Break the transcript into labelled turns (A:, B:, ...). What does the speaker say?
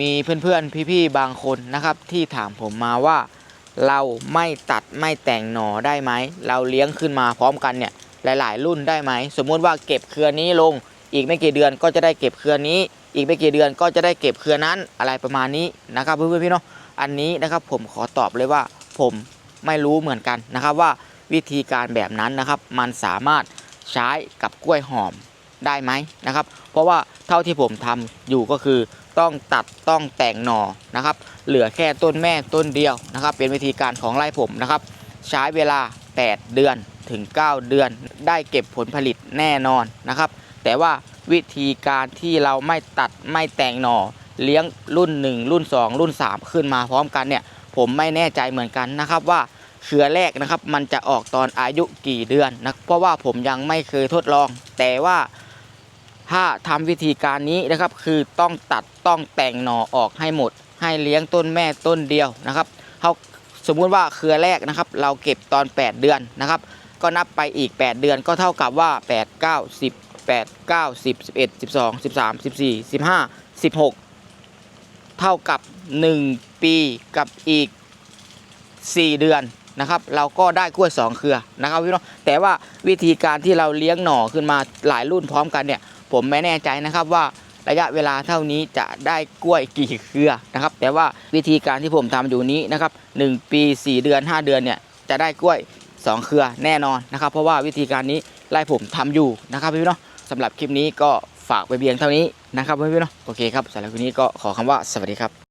A: มีเพื่อนๆพี่ๆบางคนนะครับ ที่ถามผมมาว่า เราไม่ตัดไม่แต่งหน่อได้ไหม เราเลี้ยงขึ้นมาพร้อมกันเนี่ยหลายๆ รุ่นได้ไหม สมมุติว่าเก็บเครือนี้ลง อีกไม่กี่เดือนก็จะได้เก็บเครือนี้ อีกไม่กี่เดือนก็จะได้เก็บเครือนั้นอะไรประมาณนี้นะครับเพื่อนๆพี่เนาะอันนี้นะครับผมขอตอบเลยว่าผมไม่รู้เหมือนกันนะครับว่าวิธีการแบบนั้นนะครับ มันสามารถใช้กับกล้วยหอมได้ไหมนะครับ เพราะว่าเท่าที่ผมทำอยู่ก็คือ ต้องตัดต้องแต่งหน่อนะครับ เหลือแค่ต้นแม่ต้นเดียวนะครับ เป็นวิธีการของไร่ผมนะครับ ใช้เวลา 8 เดือนถึง 9 เดือน ได้เก็บผลผลิตแน่นอนนะครับ แต่ว่าวิธีการที่เราไม่ตัดไม่แต่งหน่อ เลี้ยงรุ่น 1 รุ่น 2 รุ่น 3 ขึ้นมาพร้อมกันเนี่ย ผมไม่แน่ใจเหมือนกันนะครับว่าเครือแรกนะครับ มันจะออกตอนอายุกี่เดือนนะเพราะว่าผมยังไม่เคยทดลอง แต่ว่า ถ้าทำวิธีการนี้นะครับ คือต้องตัดต้องแต่งหน่อออกให้หมด ให้เลี้ยงต้นแม่ต้นเดียวนะครับเขาสมมุติว่าเครือแรกนะครับ เราเก็บตอน 8 เดือนนะครับ ก็นับไปอีก 8 เดือนก็เท่ากับว่า 8 9 10 8 9 10 11 12 13 14 15 16 เท่ากับ 1 ปีกับอีก 4 เดือนนะครับ เราก็ได้กล้วย 2 เครือนะครับพี่น้องแต่ว่าวิธีการที่เราเลี้ยงหน่อขึ้นมาหลายรุ่นพร้อมกันเนี่ย ผมไม่แน่ใจนะครับว่าระยะเวลาเท่านี้จะได้กล้วยกี่เครือนะครับ แต่ว่าวิธีการที่ผมทำอยู่นี้นะครับ1ปี 4 เดือน 5 เดือนเนี่ยจะได้กล้วย 2 เครือแน่นอนนะครับ เพราะว่าวิธีการนี้ไล่ผมทำอยู่นะครับพี่เนาะสำหรับคลิปนี้ก็ฝากไปเบียงเท่านี้นะครับพี่เนาะโอเคครับสำหรับคลิปนี้ก็ขอคำว่าสวัสดีครับ